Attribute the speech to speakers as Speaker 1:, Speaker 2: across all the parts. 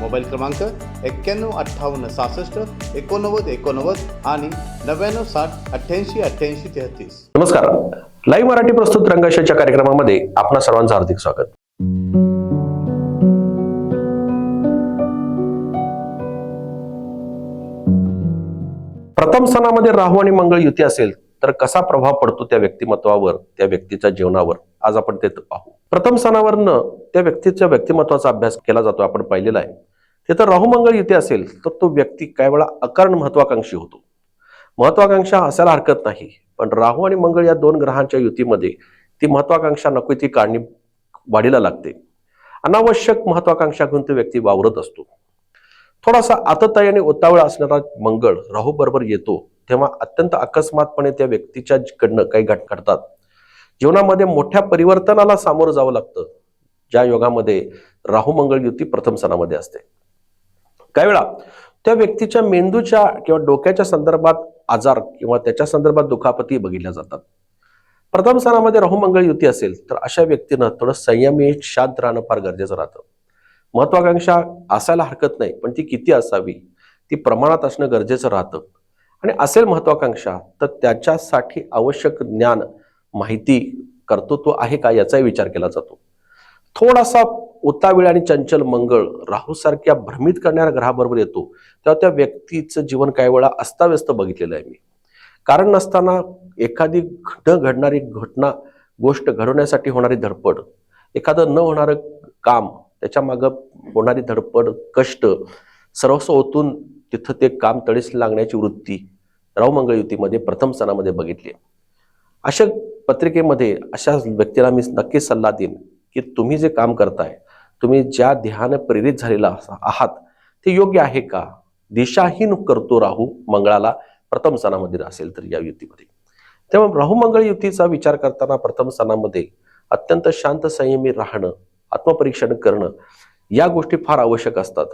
Speaker 1: Mobile क्रमांक एक्क्याण्णव अठ्ठावन्न सहासष्ट एकोणनव्वद एकोणनव्वद आणि नव्याण्णव साठ अठ्ठ्याऐंशी अठ्ठ्याऐंशी तेहतीस.
Speaker 2: नमस्कार. लाईव्ह मराठी प्रस्तुत रंगाशाच्या कार्यक्रमामध्ये आपणा सर्वांचं हार्दिक स्वागत. प्रथम स्थानामध्ये राहू आणि मंगळ युती असेल तर कसा प्रभाव पडतो त्या व्यक्तिमत्वावर त्या व्यक्तीच्या जीवनावर? आज आपण ते पाहू. प्रथम स्थानावरनं त्या व्यक्तीच्या व्यक्तिमत्वाचा अभ्यास केला जातो आपण पाहिलेला आहे. तिथं राहू मंगळ युती असेल तर तो व्यक्ती काही वेळा अकारण महत्वाकांक्षी होतो. महत्वाकांक्षा असायला हरकत नाही पण राहू आणि मंगळ या दोन ग्रहांच्या युतीमध्ये ती महत्वाकांक्षा नको ती काढणी वाढीला लागते. अनावश्यक महत्वाकांक्षा घेऊन तो व्यक्ती वावरत असतो. थोडासा आतताई आणि उतावळा असणारा मंगळ राहू बरोबर येतो तेव्हा अत्यंत अकस्मातपणे त्या व्यक्तीच्या कडनं काही घट घडतात जीवनामध्ये मोठ्या परिवर्तनाला सामोरं जावं लागतं. ज्या योगामध्ये राहू मंगळ युती प्रथम सणामध्ये असते. त्यावेळा त्या व्यक्तीच्या मेंदूच्या किंवा डोक्याच्या संदर्भात आजार किंवा त्याच्या संदर्भात दुखापती बघितल्या जातात. प्रथम स्थानामध्ये राहू मंगळ युती असेल तर अशा व्यक्तीनं थोडं संयमी शांत राहणं फार गरजेचं राहतं. महत्वाकांक्षा असायला हरकत नाही पण ती किती असावी ती प्रमाणात असणं गरजेचं राहतं. आणि असेल महत्वाकांक्षा तर त्याच्यासाठी आवश्यक ज्ञान माहिती कर्तृत्व आहे का याचाही विचार केला जातो. थोडासा उतावीळ आणि चंचल मंगळ राहूसारख्या भ्रमित करणाऱ्या ग्रहाबरोबर येतो तेव्हा त्या व्यक्तीचं जीवन काही वेळा अस्ताव्यस्त बघितलेलं आहे मी कारण नसताना एखादी न घडणारी घटना गोष्ट घडवण्यासाठी होणारी धडपड एखादं न होणारं काम त्याच्या मागं होणारी धडपड कष्ट सर्वस्व ओतून तिथं ते काम तडीस लागण्याची वृत्ती राव मंगळ युतीमध्ये प्रथम सणामध्ये बघितली आहे. अशा पत्रिकेमध्ये अशा व्यक्तीला मी नक्कीच सल्ला देईन की तुम्ही जे काम करताय तुम्ही ज्या ध्यान प्रेरित झालेला आहात ते योग्य आहे का? दिशाहीन करतो राहू मंगळाला प्रथम स्थानामध्ये असेल तर या युतीमध्ये. तेव्हा राहू मंगळ युतीचा विचार करताना प्रथम स्थानामध्ये अत्यंत शांत संयमी राहणं आत्मपरीक्षण करणं या गोष्टी फार आवश्यक असतात.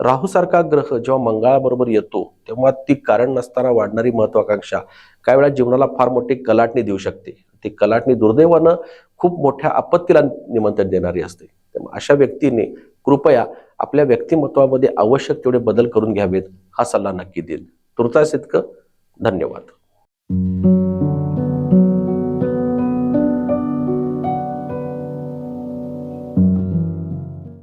Speaker 2: राहू सारखा ग्रह जेव्हा मंगळाबरोबर येतो तेव्हा ती कारण नसताना वाढणारी महत्वाकांक्षा काही वेळा जीवनाला फार मोठी कलाटणी देऊ शकते. ती कलाटणी दुर्दैवानं खूप मोठ्या आपत्तीला निमंत्रण देणारी असते. त्यामुळे अशा व्यक्तीने कृपया आपल्या व्यक्तिमत्वामध्ये आवश्यक तेवढे बदल करून घ्यावेत हा सल्ला नक्की देईल. तुर्तास इतकं धन्यवाद.